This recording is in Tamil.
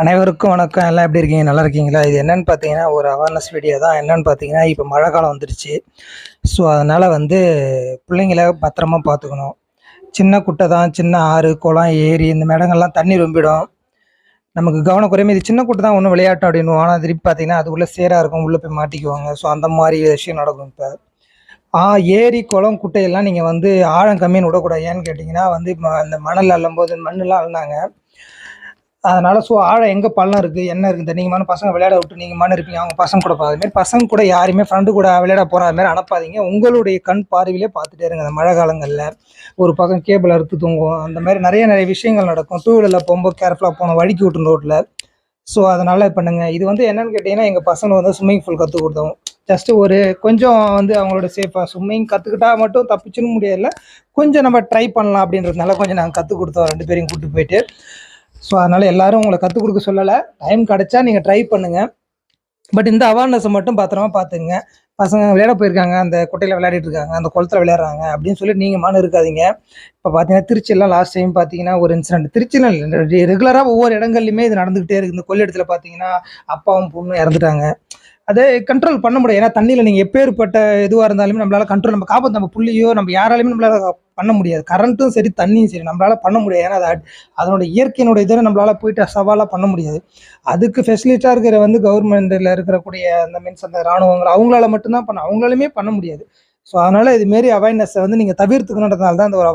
அனைவருக்கும் வணக்கம். எல்லாம் எப்படி இருக்கீங்க? நல்லா இருக்கீங்களா? இது என்னன்னு பார்த்தீங்கன்னா ஒரு அவேர்னஸ் வீடியோ தான். என்னன்னு பார்த்தீங்கன்னா இப்போ மழை காலம் வந்துருச்சு. ஸோ அதனால் வந்து பிள்ளைங்கள பத்திரமா பார்த்துக்கணும். சின்ன குட்டை தான் சின்ன ஆறு குளம் ஏரி இந்த இடங்கள்லாம் தண்ணி ரொம்பிடும். நமக்கு கவனக்குறையுமே இது சின்ன குட்டை தான் ஒன்றும் விளையாட்டும் அப்படின்னு. ஆனால் திருப்பி பார்த்தீங்கன்னா அதுக்குள்ளே சேராக இருக்கும். உள்ளே போய் மாட்டிக்குவாங்க. ஸோ அந்த மாதிரி விஷயம் நடக்கும் இப்போ. ஆ ஏரி குளம் குட்டையெல்லாம் நீங்கள் வந்து ஆழம் கம்மின்னு விடக்கூடாது. ஏன்னு கேட்டிங்கன்னா வந்து ம- அந்த மணல் அள்ளும்போது மண்ணெல்லாம் அள்ளினாங்க. அதனால் ஸோ ஆழம் எங்கே பள்ளம் இருக்குது என்ன இருக்குது நீங்கள் மன பசங்க விளையாட விட்டு நீங்கள் மன இருப்பீங்க. அவங்க பசங்க கூட பார்க்க மாதிரி பசங்க கூட யாருமே ஃப்ரெண்டு கூட விளையாட போகிற மாதிரி அனுப்பாதீங்க. உங்களுடைய கண் பார்வையிலே பார்த்துட்டே இருங்க. அந்த மழை காலங்களில் ஒரு பக்கம் கேபிள் அறுத்து தூங்கும் அந்த மாதிரி நிறைய நிறைய விஷயங்கள் நடக்கும். டூ வீலரில் போகும்போது கேர்ஃபுல்லாக போகணும். வழிக்கு விட்டு ரோட்டில் ஸோ அதனால் பண்ணுங்க. இது வந்து என்னன்னு கேட்டிங்கன்னா எங்கள் பசங்க வந்து ஸ்விம்மிங் பூல் கற்றுக் கொடுத்தோம் ஜஸ்ட் ஒரு கொஞ்சம் வந்து அவங்களோட சேஃபாக ஸ்விம்மிங் கற்றுக்கிட்டா மட்டும் தப்பிச்சுன்னு முடியல கொஞ்சம் நம்ம ட்ரை பண்ணலாம் அப்படின்றதுனால கொஞ்சம் நாங்கள் கற்றுக் கொடுத்தோம். ரெண்டு பேரையும் கூப்பிட்டு போயிட்டு. ஸோ அதனால் எல்லாரும் உங்களை கற்றுக் கொடுக்க சொல்லலை. டைம் கிடைச்சா நீங்கள் ட்ரை பண்ணுங்கள் பட் இந்த அவேர்னஸை மட்டும் பத்திரமா பார்த்துங்க பசங்க விளையாட போயிருக்காங்க. அந்த குட்டையில் விளையாடிட்டு இருக்காங்க. அந்த குளத்துல விளையாடுறாங்க. அப்படின்னு சொல்லி நீங்கள் மன இருக்காதீங்க. இப்போ பார்த்தீங்கன்னா திருச்சியெல்லாம் லாஸ்ட் டைம் பார்த்தீங்கன்னா ஒரு இன்சிடென்ட் திருச்சியில் ரெகுலராக ஒவ்வொரு இடங்கள்லையுமே இது நடந்துக்கிட்டே இருக்குது இந்த கொள்ளிடத்தில் பார்த்தீங்கன்னா அப்பாவும் பொண்ணும் இறந்துட்டாங்க. அதை கண்ட்ரோல் பண்ண முடியாது. ஏன்னா தண்ணியில் நீங்கள் எப்பேற்பட்ட இதுவாக இருந்தாலுமே நம்மளால் கண்ட்ரோல் நம்ம காப்பாற்ற நம்ம புள்ளியோ நம்ம யாராலையுமே நம்மளால பண்ண முடியாது. கரண்ட்டும் சரி தண்ணியும் சரி நம்மளால் பண்ண முடியாது. ஏன்னா அது அதனோட இயற்கையினுடைய இதை நம்மளால் போயிட்டு சவாலாக பண்ண முடியாது. அதுக்கு ஃபெசிலிட்டாக இருக்கிற வந்து கவர்மெண்ட்டில் இருக்கக்கூடிய அந்த மீன்ஸ் அந்த இராணுவங்கள் அவங்களால மட்டும்தான் பண்ண அவங்களாலுமே பண்ண முடியாது. ஸோ அதனால் இதுமாரி அவேர்னஸை வந்து நீங்கள் தவிர்த்துக்கணுன்றதுனால தான் அந்த ஒரு